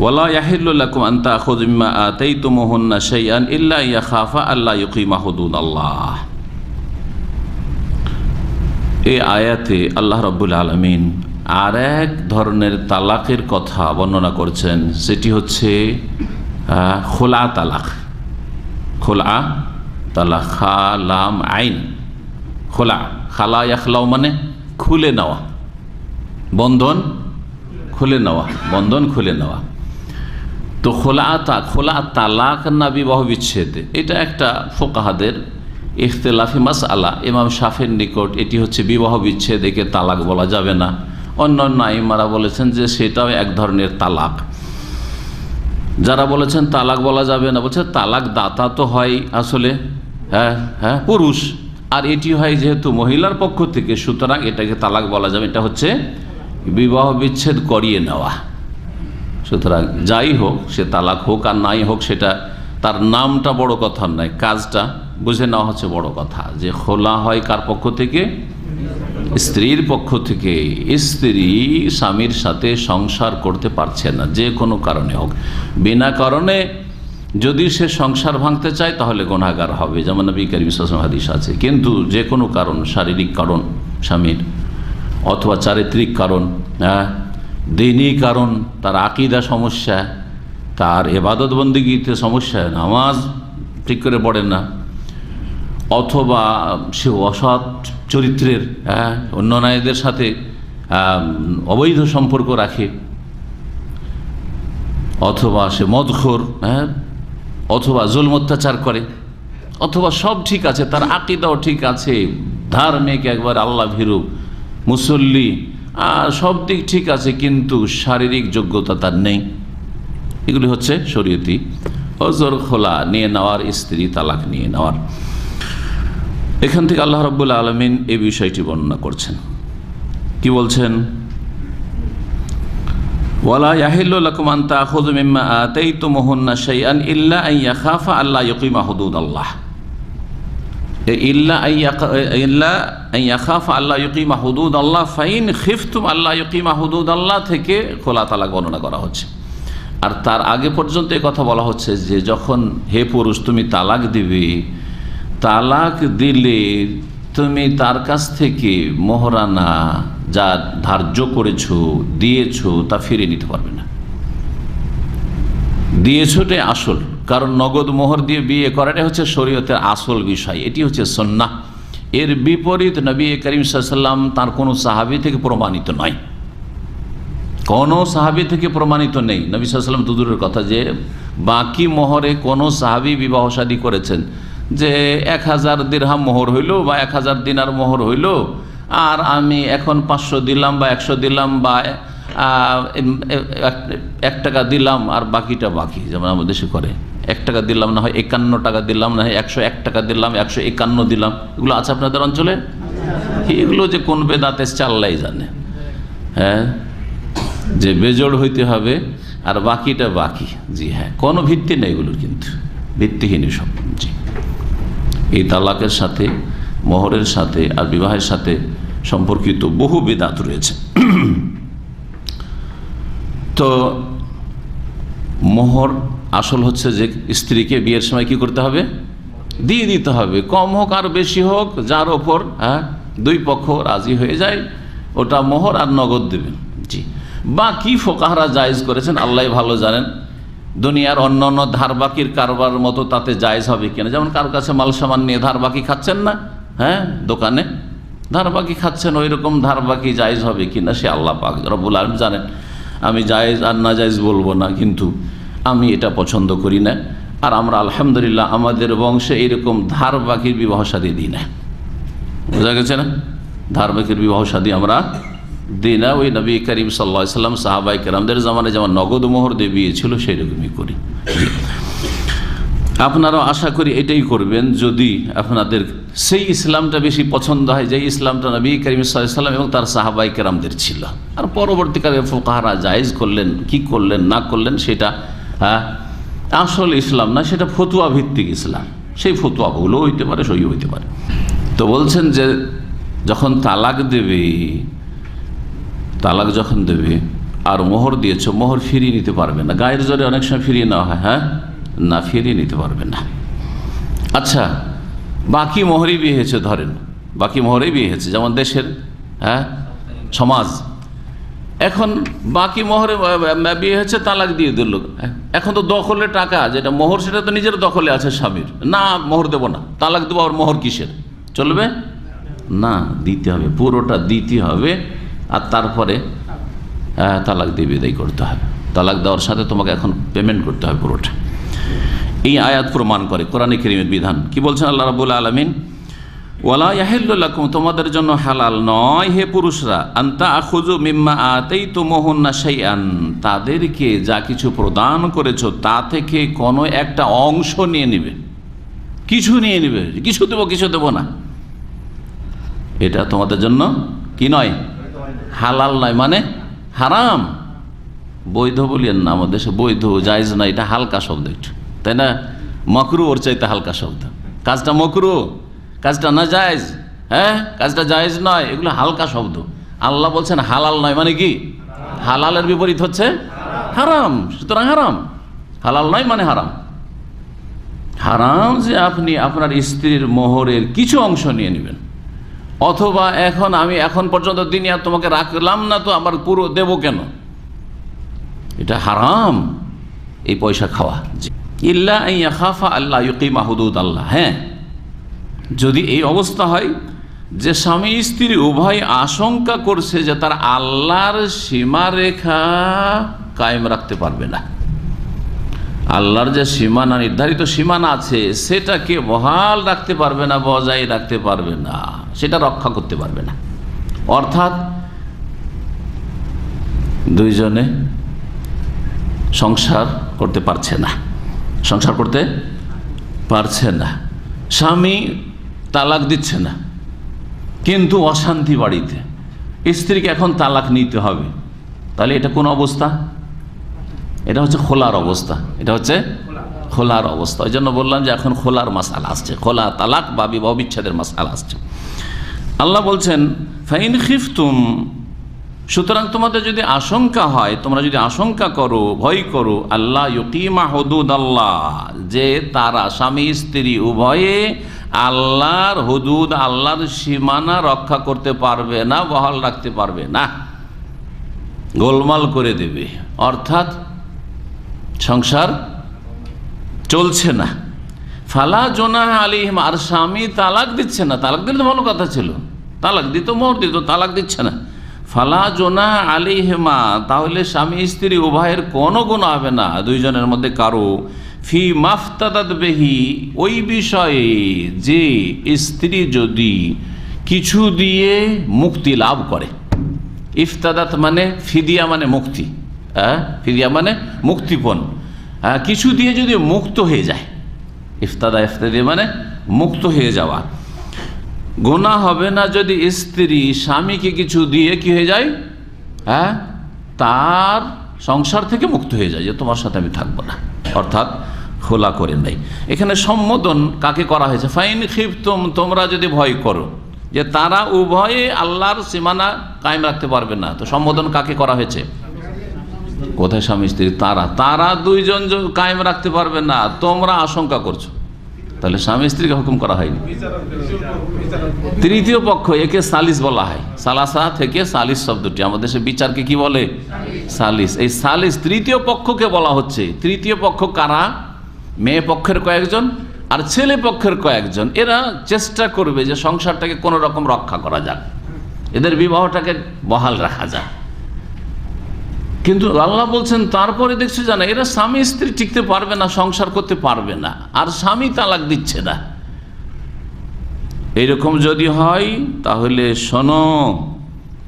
ওয়ালা ইয়াহিল্লাকুম আন্তা খুদিম্মা আতাই তুমহন্না শাইআন ইল্লা ইয়া খাফা আল্লাহ ইউকিমা হুদুদ আল্লাহ এই আয়াতে আল্লাহ রব্বুল আলমিন আর এক ধরনের তালাকের কথা বর্ণনা করছেন, সেটি হচ্ছে খোলা তালাক। খোলা তালাক খালাম আইন। খোলা, খালা ইয়াখলাও মানে খুলে নেওয়া। বন্ধন খুলে নেওয়া, বন্ধন খুলে নেওয়া। তো খোলা তা খোলা তালাক না বিবাহ বিচ্ছেদ। এটা একটা ফোকাহাদের ইখতলাফি মাস আলা ইমাম শাফের নিকট এটি হচ্ছে বিবাহ বিচ্ছেদ, একে তালাক বলা যাবে না। অন্য অন্য আইমারা বলেছেন যে সেটাও এক ধরনের তালাক। যারা বলেছেন তালাক বলা যাবে না, বলছে তালাক দাতা তো হয় আসলে হ্যাঁ হ্যাঁ পুরুষ। আর এটি হয় যেহেতু মহিলার পক্ষ থেকে, সুতরাং এটাকে তালাক বলা যাবে। এটা হচ্ছে বিবাহ বিচ্ছেদ করিয়ে নেওয়া। সুতরাং যাই হোক, সে তালাক হোক আর নাই হোক, সেটা তার নামটা বড় কথা নয়, কাজটা বুঝে নেওয়া হচ্ছে বড় কথা, যে খোলা হয় কার পক্ষ থেকে? স্ত্রীর পক্ষ থেকে। স্ত্রী স্বামীর সাথে সংসার করতে পারছে না, যে কোনো কারণে হোক। বিনা কারণে যদি সে সংসার ভাঙতে চায়, তাহলে গুণাগার হবে, যেমন করিম সাল্লাল্লাহু হাদিস আছে। কিন্তু যে কোনো কারণ, শারীরিক কারণ স্বামীর, অথবা চারিত্রিক কারণ হ্যাঁ দিনই কারণ তার আকিদা সমস্যা, তার এবাদত বন্দিগিতে সমস্যা, নামাজ ঠিক করে পড়ে না। অথবা সে অসৎ চরিত্রের হ্যাঁ অন্য নারীদের সাথে অবৈধ সম্পর্ক রাখে। অথবা সে মদখোর হ্যাঁ অথবা জুলম অত্যাচার করে। অথবা সব ঠিক আছে, তার আকিদাও ঠিক আছে। ধার্মিক একবার আল্লাহ ভীরু, মুসল্লি সব দিক ঠিক আছে, কিন্তু শারীরিক যোগ্যতা তার নেই। এগুলি হচ্ছে শরীয়তি। অজর খোলা, নিয়ে নেওয়ার, স্ত্রী তালাক নিয়ে নেওয়ার। এখান থেকে আল্লাহ রব্বুল আলমিন এই বিষয়টি বর্ণনা করছেন। কি বলছেন? ওয়ালা ইয়াহিল্লু আন তাখুযু মিম্মা আতাইতুমুহুন্না শাইআন ইল্লা আন ইয়াখাফা আল্লা ইউকিমা হুদুদাল্লাহ। এ ইল্লা আন ইয়াক- ইল্লা আন ইয়াখাফা আল্লা ইউকিমা হুদুদাল্লাহ ফাইন খিফতুম আল্লা ইউকিমা হুদুদাল্লাহ থেকে খোলা তালাক বর্ণনা করা হচ্ছে। আর তার আগে পর্যন্ত কথা বলা হচ্ছে যে, যখন হে পুরুষ, তুমি তালাক দিবে, তালাক দিলে তুমি তার কাছ থেকে মোহরানা যা ধার্য করেছ, দিয়েছ, তা ফিরে নিতে পারবে না। দিয়েছোটাই আসল। কারণ নগদ মোহর দিয়ে বিয়ে করাটাই হচ্ছে শরীয়তের আসল বিষয়, এটি হচ্ছে সন্না এর বিপরীত নবী করিম সাল্লাম তার কোনো সাহাবি থেকে প্রমাণিত নয়। কোনো সাহাবি থেকে প্রমাণিত নেই। নবী সাল্লাম দুদূরের কথা যে, বাকি মোহরে কোনো সাহাবি বিবাহ শাদী করেছেন যে, এক হাজার দিরহাম মোহর হইল বা এক হাজার দিনার মোহর হইল, আর আমি এখন পাঁচশো দিলাম বা একশো দিলাম বা এক- টাকা দিলাম আর বাকিটা বাকি, যেমন আমাদের দেশে করে। এক টাকা দিলাম না হয় একান্ন টাকা দিলাম, না হয় একশো এক টাকা দিলাম, একশো একান্ন দিলাম। এগুলো আছে আপনাদের অঞ্চলে? এগুলো যে কোন বেদাতে চাল্লাই জানে। হ্যাঁ? যে বেজোড় হইতে হবে আর বাকিটা বাকি। জি হ্যাঁ কোনো ভিত্তি নেই এগুলোর কিন্তু। ভিত্তিহীন সব জি। এই তালাকের সাথে, মোহরের সাথে আর বিবাহের সাথে সম্পর্কিত বহু বেদাত রয়েছে। তো মোহর আসল হচ্ছে যে স্ত্রীকে বিয়ের সময় কি করতে হবে? দিয়ে দিতে হবে। কম হোক আর বেশি হোক, যার ওপর হ্যাঁ দুই পক্ষ রাজি হয়ে যায়, ওটা মোহর আর নগদ দেবেন। জি। বাকি ফোকাহারা জায়েজ করেছেন, আল্লাহ ভালো জানেন। দুনিয়ার অন্য অন্য ধারবাকির কারবার মতো তাতে জায়েজ হবে কিনা? যেমন কার কাছে মাল সামান নিয়ে ধারবাকি খাচ্ছেন না হ্যাঁ দোকানে? ধারবাকি খাচ্ছেন ওই রকম ধারবাকি জায়েজ হবে কিনা সে আল্লাহ পাক রব্বুল আলম জানেন। আমি জায়েজ আর না জায়েজ বলব না, কিন্তু আমি এটা পছন্দ করি না। আর আমরা আলহামদুলিল্লাহ আমাদের বংশে এরকম ধার বাকির বিবাহ সাদী দিই না। বোঝা গেছে না? ধার বাকির বিবাহ সাদী আমরা দিই না। ওই নবী করিম সাল্লা সাল্লাম সাহাবাই কেরামদের জামানে যেমন নগদ মোহর দিয়ে বিয়ে ছিল সেই রকমই করি। আপনারাও আশা করি এটাই করবেন, যদি আপনাদের সেই ইসলামটা বেশি পছন্দ হয় যে ইসলামটা নবী করিম সাল্লাম এবং তার সাহাবাই কেরামদের ছিল। আর পরবর্তীকালে ফোকাহারা জায়েজ করলেন, কি করলেন, না করলেন সেটা হ্যাঁ আসল ইসলাম না, সেটা ফতুয়া ভিত্তিক ইসলাম। সেই ফতুয়া ভুলও হইতে পারে সই হইতে পারে। তো বলছেন যে যখন তালাক দেবে, তালাক যখন দেবে, আর মোহর দিয়েছ, মোহর ফিরিয়ে নিতে পারবে না। গায়ের জোরে অনেক সময় ফিরিয়ে নেওয়া হয় হ্যাঁ? না ফিরিয়ে নিতে পারবে না। আচ্ছা বাকি মোহরই বিয়ে হয়েছে, ধরেন। বাকি মোহরেই বিয়ে হয়েছে, যেমন দেশের হ্যাঁ সমাজ। এখন বাকি মোহরে বিয়ে হচ্ছে তালাক দিয়ে দিল। এখন তো দখলে টাকা, যেটা মোহর, সেটা তো নিজের দখলে আছে স্বামীর। না, মোহর দেবো না। তালাক দেবো, আর মোহর কিসের? চলবে? না, দিতে হবে, পুরোটা দিতে হবে, আর তারপরে তালাক দিয়ে বিদায় করতে হবে। তালাক দেওয়ার সাথে তোমাকে এখন পেমেন্ট করতে হবে পুরোটা। এই আয়াত প্রমাণ করে, কোরআন করিমের বিধান। কি বলছেন আল্লাহ রাবুল আলমিন? ওয়ালা ইয়াহিল্লাকুম তোমাদের জন্য হালাল নয় হে পুরুষরা। আন্তা আখুজু মিম্মা আতেই তো মোহন্না আন তাদেরকে যা কিছু প্রদান করেছ, তা থেকে কোনো একটা অংশ নিয়ে নেবে। কিছু নিয়ে নেবে। কিছু দেবো কিছু দেবো না। এটা তোমাদের জন্য কি নয়? হালাল নয়। মানে হারাম। বৈধ বলিয়েন না, আমাদের দেশে বৈধ জায়জ না, এটা হালকা শব্দ একটু তাই না? মকরু ওর চাইতে হালকা শব্দ। কাজটা মকরু, কাজটা না জায়েজ হ্যাঁ? কাজটা জায়েজ নয়, এগুলো হালকা শব্দ। আল্লাহ বলছেন হালাল নয় মানে কি? হালালের বিপরীত হচ্ছে হারাম, সুতরাং হারাম। হালাল নয় মানে হারাম। হারাম যে আপনি আপনার স্ত্রীর মোহরের কিছু অংশ নিয়ে নেবেন। অথবা এখন আমি এখন পর্যন্ত দিন আর তোমাকে রাখলাম না, তো আমার পুরো দেব কেন? এটা হারাম, এই পয়সা খাওয়া। ইল্লা আইয়া খাফা আল্লাহ ইউকিমা হুদুদ আল্লাহ হ্যাঁ। যদি এই অবস্থা হয় যে স্বামী স্ত্রী উভয় আশঙ্কা করছে যে তার আল্লাহর সীমারেখা কায়েম রাখতে পারবে না। আল্লাহর যে সীমানা, নির্ধারিত সীমানা আছে, সেটাকে বহাল রাখতে পারবে না, বজায় রাখতে পারবে না, সেটা রক্ষা করতে পারবে না। অর্থাৎ দুইজনে সংসার করতে পারছে না। সংসার করতে পারছে না। স্বামী তালাক দিচ্ছে না। কিন্তু অশান্তি বাড়িতে। স্ত্রীকে এখন তালাক নিতে হবে। তাহলে এটা কোন অবস্থা? এটা হচ্ছে খোলার অবস্থা। এটা হচ্ছে খোলার অবস্থা। ওই জন্য বললাম যে এখন খোলার মাসাল আসছে। খোলা তালাক বা বিবাহ বিচ্ছেদের মাসাল আসছে। আল্লাহ বলছেন ফাইন খিফতুম সুতরাং তোমাদের যদি আশঙ্কা হয়, তোমরা যদি আশঙ্কা করো, ভয় করো, আল্লাহ হদুদ আল্লাহ যে তারা স্বামী, স্ত্রী উভয়ে আল্লাহর হুদুদ, আল্লাহর সীমানা রক্ষা করতে পারবে না, বহাল রাখতে পারবে না। গোলমাল করে দেবে। অর্থাৎ সংসার চলছে না। ফালা জোনা আলিহিম আর স্বামী তালাক দিচ্ছে না। তালাক দিলে তো ভালো কথা ছিল। তালাক দিত মোহর দিত তালাক দিচ্ছে না। ফালা জোনা আলিহেমা তাহলে স্বামী স্ত্রী উভয়ের কোনো গুণ হবে না। দুইজনের মধ্যে কারও। ফি মাফতাদাত বেহি ওই বিষয়ে যে স্ত্রী যদি কিছু দিয়ে মুক্তি লাভ করে। ইফতাদাত মানে ফিদিয়া মানে মুক্তি। হ্যাঁ? ফিদিয়া মানে মুক্তিপণ। হ্যাঁ, কিছু দিয়ে যদি মুক্ত হয়ে যায়। ইফতাদা ইফতাদি মানে মুক্ত হয়ে যাওয়া। গোনা হবে না যদি স্ত্রী স্বামীকে কিছু দিয়ে কি হয়ে যায়? হ্যাঁ? তার সংসার থেকে মুক্ত হয়ে যায়, যে তোমার সাথে আমি থাকব না। অর্থাৎ খোলা করে নেই। এখানে সম্বোধন কাকে করা হয়েছে? ফাইন খিফতুম, তোমরা যদি ভয় করো, যে তারা উভয়ে আল্লাহর সীমানা কায়েম রাখতে পারবে না। তো সম্বোধন কাকে করা হয়েছে? কোথায় স্বামী স্ত্রী? তারা। তারা দুইজন কায়েম রাখতে পারবে না। তোমরা আশঙ্কা করছ। তাহলে স্বামী স্ত্রীকে হুকুম করা হয়নি। তৃতীয় পক্ষ, একে সালিস বলা হয়। সালাসা থেকে সালিস শব্দটি। আমাদের দেশে বিচারকে কি বলে? সালিস। এই সালিস তৃতীয় পক্ষকে বলা হচ্ছে। তৃতীয় পক্ষ কারা? মেয়ে পক্ষের কয়েকজন আর ছেলে পক্ষের কয়েকজন। এরা চেষ্টা করবে যে সংসারটাকে কোনো রকম রক্ষা করা যাক। এদের বিবাহটাকে বহাল রাখা যাক। কিন্তু আল্লাহ বলছেন, তারপরে দেখছ জানা, এরা স্বামী স্ত্রী টিকতে পারবে না, সংসার করতে পারবে না, আর স্বামী তালাক দিচ্ছে না। এইরকম যদি হয়, তাহলে শোনো,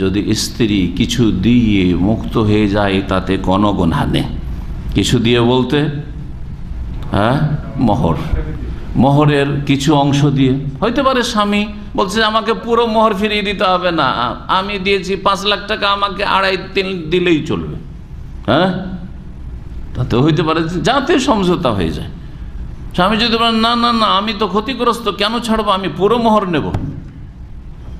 যদি স্ত্রী কিছু দিয়ে মুক্ত হয়ে যায়, তাতে কোনো গুণা নেই। কিছু দিয়ে বলতে হ্যাঁ মোহর। মোহরের কিছু অংশ দিয়ে। হইতে পারে স্বামী বলছে, আমাকে পুরো মোহর ফিরিয়ে দিতে হবে না। আমি দিয়েছি পাঁচ লাখ টাকা, আমাকে আড়াই তিন দিলেই চলবে। হ্যাঁ? তাতে হইতে পারে যাতে সমঝোতা হয়ে যায়। স্বামী যদি বলেন, না না না, আমি তো ক্ষতিগ্রস্ত, কেন ছাড়বো? আমি পুরো মোহর নেব।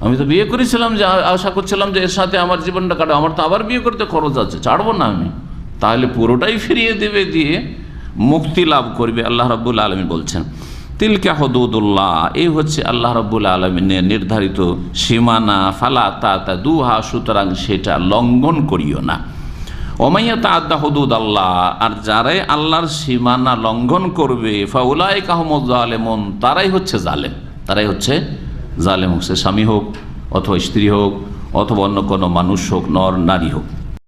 আমি তো বিয়ে করেছিলাম যে আশা করছিলাম যে, এর সাথে আমার জীবনটা কাটে, আমার তো আবার বিয়ে করতে খরচ আছে, ছাড়বো না আমি। তাহলে পুরোটাই ফিরিয়ে দেবে, দিয়ে মুক্তি লাভ করবে আল্লাহ রাব্বুল আলমী বলছেন। তিলকা হদুদুল্লাহ, এই হচ্ছে আল্লাহ রাব্বুল আলমিনের নির্ধারিত সীমানা, ফালা তা দুহা সুতরাং সেটা লঙ্ঘন করিও না। ওমাইয়া আদা হদুদ আল্লাহ, আর যারাই আল্লাহর সীমানা লঙ্ঘন করবে ফাউলাই কাহমদ জালেমন, তারাই হচ্ছে জালেম। তারাই হচ্ছে জালেম হোক, সে স্বামী হোক, অথবা স্ত্রী হোক, অথবা অন্য কোনো মানুষ হোক, নর, নারী হোক।